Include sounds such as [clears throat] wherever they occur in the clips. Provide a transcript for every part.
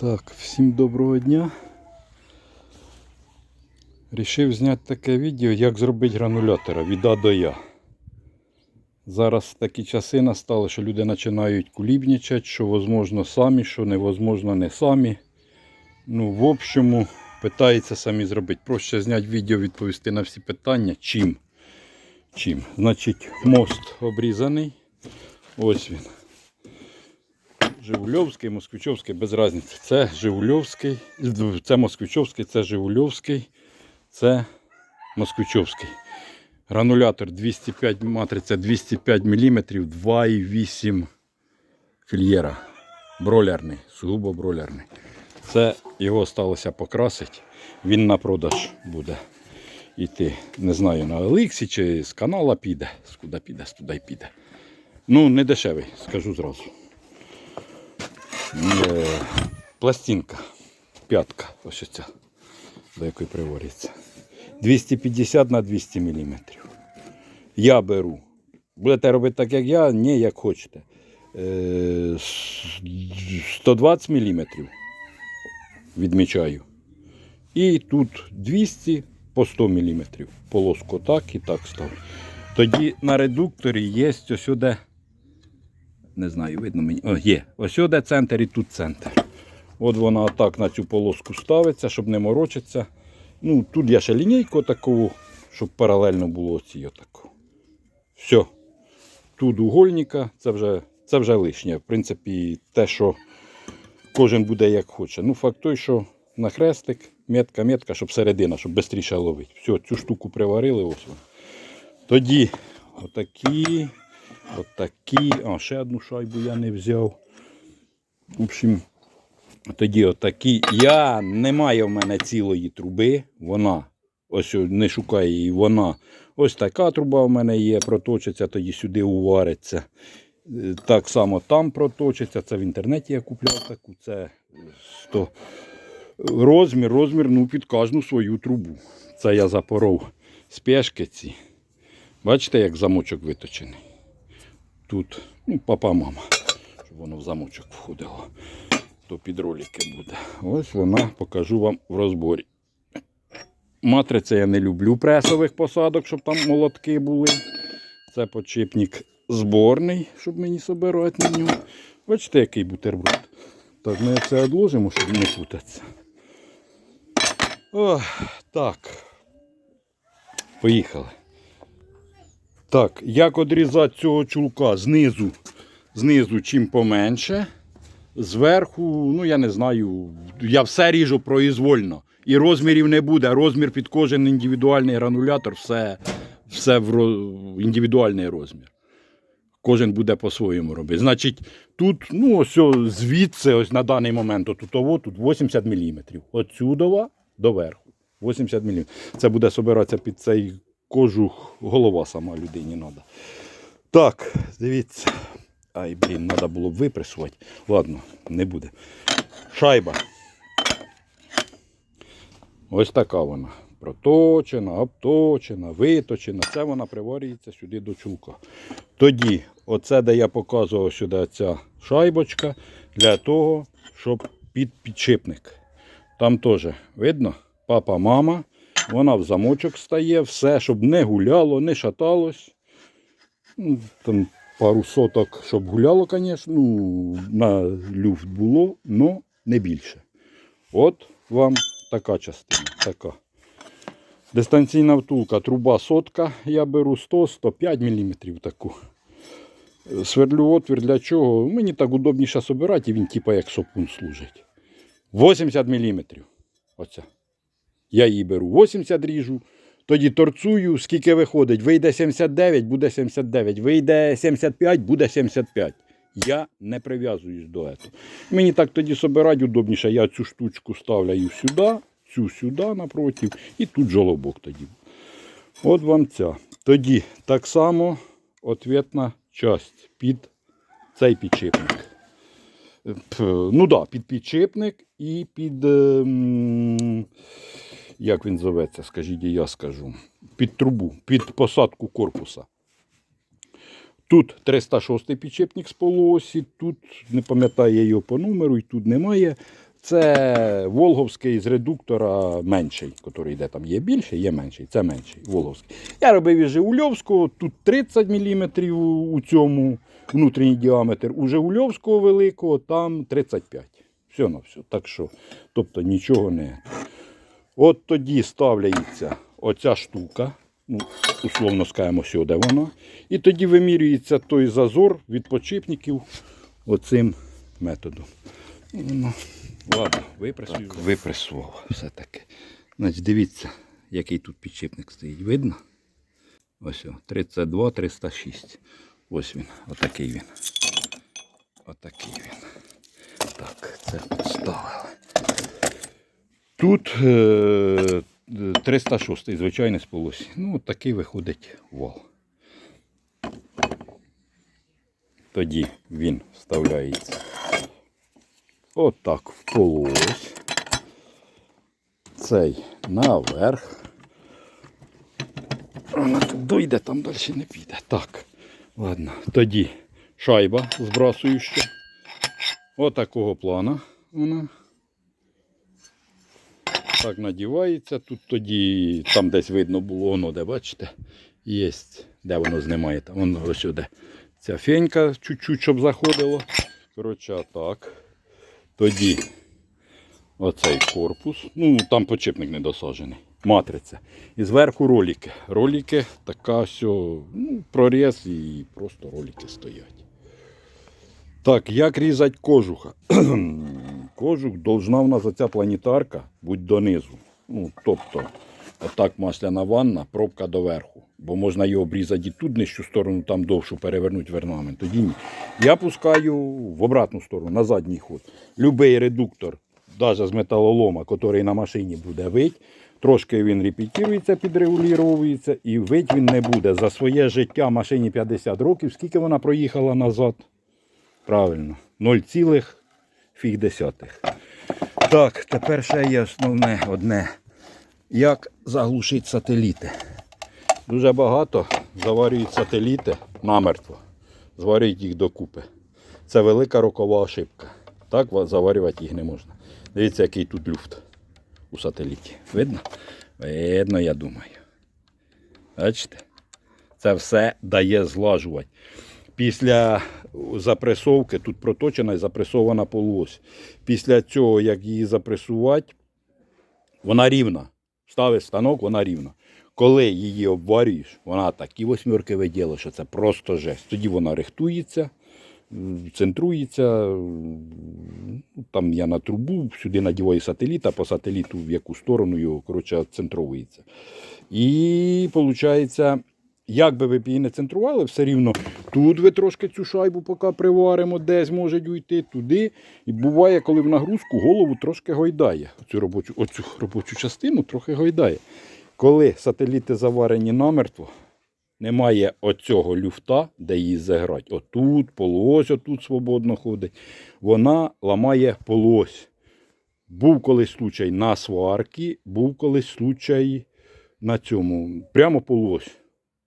Так, всім доброго дня. Рішив зняти таке відео, як зробити гранулятора від А до Я. Зараз такі часи настали, що люди починають кулібнічати, що можливо самі, що невозможно не самі. Ну, в общому, питаються самі зробити. Проще зняти відео, відповісти на всі питання. Чим? Чим? Значить, мост обрізаний. Ось він. Жигульовський, Москвичовський, без різниці. Це Жигульовський, це Москвичовський, це Жигульовський, це Москвичовський. Гранулятор 205 матриця 205 мм, 2,8 фільєра. Бролерний, сугубо бролерний. Це його сталося покрасити. Він на продаж буде йти. Не знаю, на Еліксі чи з канала піде. З куди піде, з туди піде. Ну, не дешевий, скажу зразу. Е, пластинка. П'ятка. Ось ця, до якої приварюється. 250 на 200 мм. Я беру. Будете робити так, як я, ні, як хочете. Е, 120 мм відмічаю. І тут 200 по 100 мм. Полоску так і так ставлю. Тоді на редукторі є ось сюди. Не знаю, видно мені. О, є. Ось сюди центр і тут центр. От вона отак на цю полоску ставиться, щоб не морочитися. Ну, тут я ще лінійку таку, щоб паралельно було ці отаку. Все. Тут угольника, це вже, це вже лишнє. В принципі, те, що кожен буде як хоче. Ну, факт той, що на хрестик, метка, метка, щоб середина, щоб швидше ловити. Все, цю штуку приварили, ось вона. Тоді отакі, отакі. А, ще одну шайбу я не взяв. В общем, тоді отакі. Я немає в мене цілої труби. Вона. Ось не шукає її, вона. Ось така труба в мене є, проточиться, тоді сюди увариться. Так само там проточиться. Це в інтернеті я купляв таку. Це 100. Розмір, розмір ну, під кожну свою трубу. Це я запоров спешки ці. Бачите, як замочок виточений. Тут, ну, папа, мама, щоб воно в замочок входило. То під ролики буде. Ось вона покажу вам в розборі. Матриця я не люблю пресових посадок, щоб там молотки були. Це подшипник зборний, щоб мені собирати на нього. Бачите, який бутерброд. Так, ми це відложимо, щоб не путатися. О, так. Поїхали. Так, як одрізати цього чулка знизу, знизу чим поменше. Зверху, ну я не знаю, я все ріжу произвольно. І розмірів не буде. Розмір під кожен індивідуальний гранулятор, все, все в індивідуальний розмір. Кожен буде по-своєму робити. Значить, тут, ну, ось звідси, ось на даний момент, отут, ово, тут 80 мм. Отсюдова до верху. 80 мм. Це буде собиратися під цей кожух, голова сама людині треба. Так, дивіться. Ай, блін, треба було б випресувати. Ладно, не буде. Шайба. Ось така вона. Проточена, обточена, виточена. Це вона приварюється сюди до чулка. Тоді, оце, де я показував сюди ця шайбочка, для того, щоб під підшипник. Там теж видно, папа, мама. Вона в замочок стає, все, щоб не гуляло, не шаталось. Ну, Там пару соток, щоб гуляло, звісно, ну, на люфт було, але не більше. От вам така частина. Така. Дистанційна втулка, труба сотка, я беру 100-105 мм таку. Сверлю отвір для чого? Мені так удобніше собирати, і він типа як сопун служить. 80 мм. Оця. Я її беру 80 ріжу, тоді торцую, скільки виходить. Вийде 79, буде 79. Вийде 75, буде 75. Я не прив'язуюсь до цього. Мені так тоді собирати удобніше. Я цю штучку ставляю сюди, цю сюди напротив, і тут жолобок тоді. От вам ця. Тоді так само ответна часть під цей підшипник. Ну так, да, під підшипник і під. ем, Як він зоветься, скажіть, і я скажу. Під трубу, під посадку корпуса. Тут 306 підшипник з полуосі, тут не пам'ятаю його по номеру, і тут немає. Це Волговський з редуктора менший, який йде там є більший, є менший. Це менший Волговський. Я робив із Жигульовського, тут 30 мм у цьому внутрішній діаметр. У Жигульовського великого там 35. Все на все. Так що, тобто нічого не. От тоді ставляється оця штука, ну, условно скажемо, сюди вона. І тоді вимірюється той зазор від подшипників оцим методом. І ладно, випресую. Так, випресував все-таки. Значить, дивіться, який тут підшипник стоїть. Видно? Ось о, 32 306. Ось він, отакий він. Отакий він. Так, це підставили. Тут е, 306 звичайний з. Ну, от такий виходить вал. Тоді він вставляється отак в полось. Цей наверх. Вона тут дойде, там далі не піде. Так, ладно. Тоді шайба збрасуюча. Отакого плана вона. Так надівається. Тут тоді, там десь видно було, воно, де бачите, є, де воно знімає. Там воно ось сюди. Ця фенька чуть-чуть, щоб заходило. Коротше, так. Тоді оцей корпус. Ну, там подшипник не досаджений. Матриця. І зверху ролики. Ролики така що, ну, проріз і просто ролики стоять. Так, як різати кожуха? [clears throat] Кожух должна в нас оця планетарка бути донизу. Ну, тобто, отак масляна ванна, пробка доверху. Бо можна її обрізати і тут нижчу сторону, там довшу перевернути вернамент. Тоді ні. Я пускаю в обратну сторону, на задній ход. Любий редуктор, навіть з металолома, який на машині буде вить, трошки він репетирується, підрегулюється, і вить він не буде. За своє життя машині 50 років, скільки вона проїхала назад? Правильно, 0, фіг десятих. Так, тепер ще є основне одне. Як заглушити сателіти? Дуже багато заварюють сателіти намертво. Зварюють їх докупи. Це велика рокова ошибка. Так заварювати їх не можна. Дивіться, який тут люфт у сателіті. Видно? Видно, я думаю. Бачите? Це все дає злажувати. Після запресовки, тут проточена і запресована полось. Після цього, як її запресувати, вона рівна. Ставиш станок, вона рівна. Коли її обварюєш, вона такі восьмірки виділа, що це просто жесть. Тоді вона рихтується, центрується. Там я на трубу, сюди надіваю сателіт, а по сателіту в яку сторону його коротше, центровується. І виходить, як би ви її не центрували, все рівно тут ви трошки цю шайбу поки приваримо, десь може уйти, туди. І буває, коли в нагрузку голову трошки гойдає. Оцю робочу, оцю робочу частину трохи гойдає. Коли сателіти заварені намертво, немає оцього люфта, де її заграти. Отут, полось, отут свободно ходить. Вона ламає полось. Був колись случай на сварці, був колись случай на цьому. Прямо полось.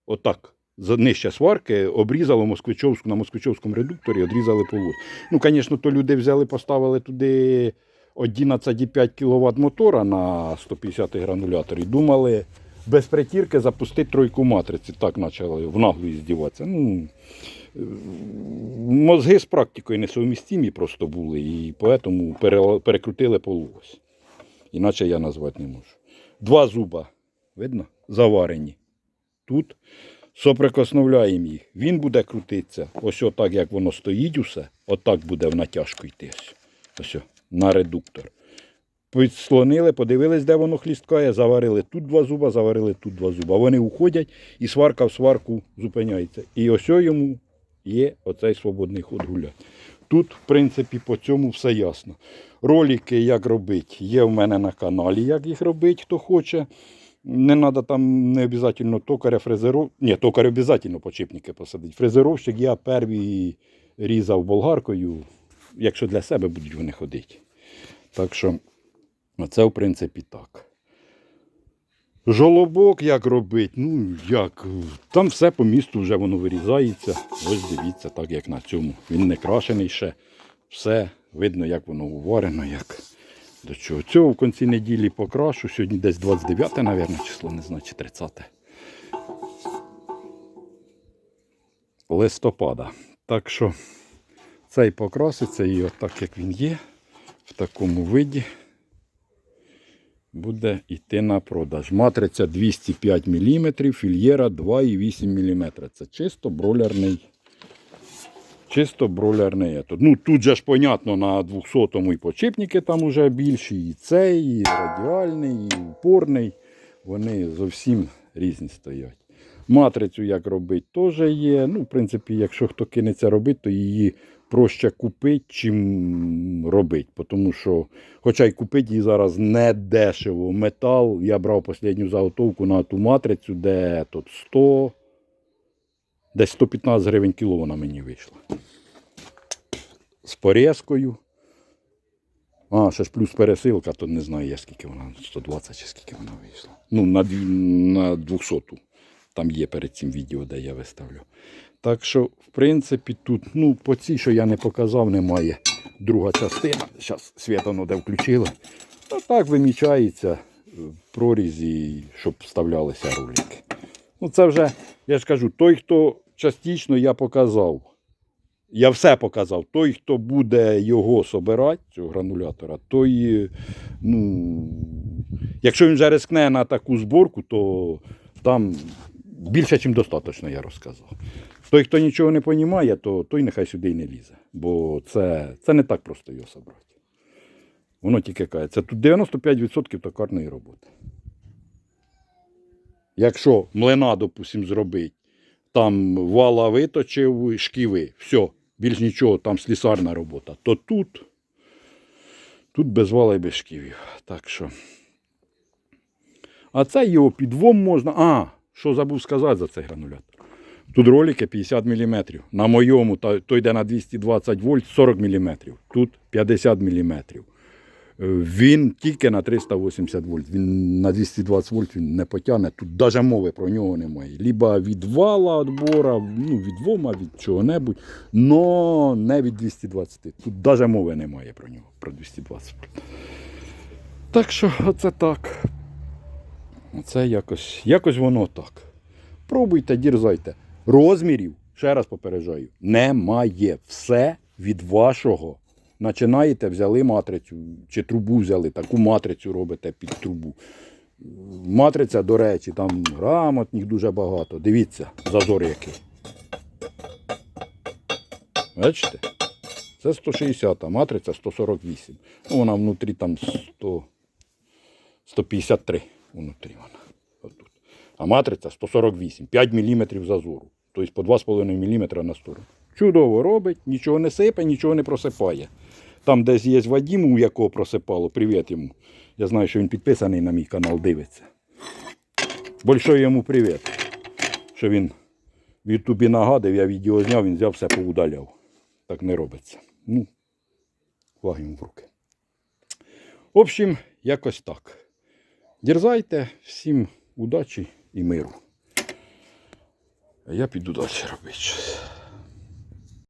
Отак. За нижче сварки обрізало москвичовську на москвичовському редукторі, одрізали полос. Ну, звісно, то люди взяли, поставили туди 11,5 кВт мотора на 150 гранулятор і думали без притірки запустити тройку матриці. Так почали в наглу здіватися. Ну, мозги з практикою несовмістимі просто були, і тому перекрутили полуось. Іначе я назвати не можу. Два зуба, видно, заварені. Тут соприкосновляємо їх. Він буде крутитися. Ось отак, як воно стоїть усе, отак буде в натяжку йти. Ось, на редуктор. Підслонили, подивились, де воно хлісткає, заварили тут два зуба, заварили тут два зуба. Вони уходять і сварка в сварку зупиняється. І ось йому є оцей свободний ход гуляти. Тут, в принципі, по цьому все ясно. Ролики, як робити, є в мене на каналі, як їх робити, хто хоче. Не треба там не обов'язково токаря, фрезеров... Ні, токар обов'язково почіпники посадити. Фрезеровщик я перший різав болгаркою, якщо для себе будуть вони ходити. Так що, це в принципі так. Жолобок як робити? Ну, як? Там все по місту вже воно вирізається. Ось дивіться, так як на цьому. Він не крашений ще. Все видно, як воно уварено, як До чого? Цього в кінці неділі покрашу. Сьогодні десь 29, мабуть, число, не знаю, чи 30. Листопада. Так що цей покраситься і отак, як він є, в такому виді буде йти на продаж. Матриця 205 мм, фільєра 2,8 мм. Це чисто бройлерний. Чисто бройлерний. етот. Ну, тут же ж, понятно, на 200-му і почепники там уже більші, і цей, і радіальний, і упорний. Вони зовсім різні стоять. Матрицю як робити теж є. Ну, в принципі, якщо хто кинеться робити, то її проще купити, чим робити. Тому що, хоча й купити її зараз не дешево. Метал, я брав останню заготовку на ту матрицю, де тут 100, десь 115 гривень кіло вона мені вийшла. З порізкою. А, ще ж плюс пересилка, то не знаю я скільки вона, 120 чи скільки вона вийшла. Ну, на, на 200. Там є перед цим відео, де я виставлю. Так що, в принципі, тут, ну, по цій, що я не показав, немає друга частина. Зараз світло де включили. Ну, так вимічається е, в прорізі, щоб вставлялися ролики. Ну, це вже, я ж кажу, той, хто частично я показав. Я все показав. Той, хто буде його собирати, цього гранулятора, той, ну, якщо він вже рискне на таку зборку, то там більше, ніж достатньо, я розказав. Той, хто нічого не розуміє, то той нехай сюди й не лізе. Бо це, це не так просто його собрати. Воно тільки каже, це тут 95% токарної роботи. Якщо млина, допустим, зробить, там вала виточив, шківи, все, більш нічого, там слісарна робота, то тут, тут без вала і без шківів. Так що. А це його підвом можна. А, що забув сказати за цей гранулятор. Тут ролики 50 мм. На моєму, той йде на 220 вольт 40 мм. Тут 50 мм. Він тільки на 380 вольт. Він на 220 вольт він не потягне. Тут навіть мови про нього немає. Либо від вала відбора, ну, від вома, від чого-небудь, но не від 220. Тут навіть мови немає про нього, про 220 вольт. Так що, оце так. Оце якось, якось воно так. Пробуйте, дірзайте. Розмірів, ще раз попереджаю, немає. Все від вашого. Починаєте, взяли матрицю, чи трубу взяли, таку матрицю робите під трубу. Матриця, до речі, там грамотних дуже багато. Дивіться, зазор який. Бачите? Це 160, а матриця 148. Ну, вона внутрі там 100, 153 внутрі вона. Отут. А матриця 148, 5 мм зазору. Тобто по 2,5 мм на сторону. Чудово робить, нічого не сипе, нічого не просипає. Там десь є Вадім, у якого просипало, привіт йому. Я знаю, що він підписаний на мій канал, дивиться. Большой йому привіт. Що він в Ютубі нагадав, я відео зняв, він взяв все поудаляв. Так не робиться. Ну, флаг йому в руки. В общем, якось так. Дерзайте, всім удачі і миру. А я піду далі робити щось.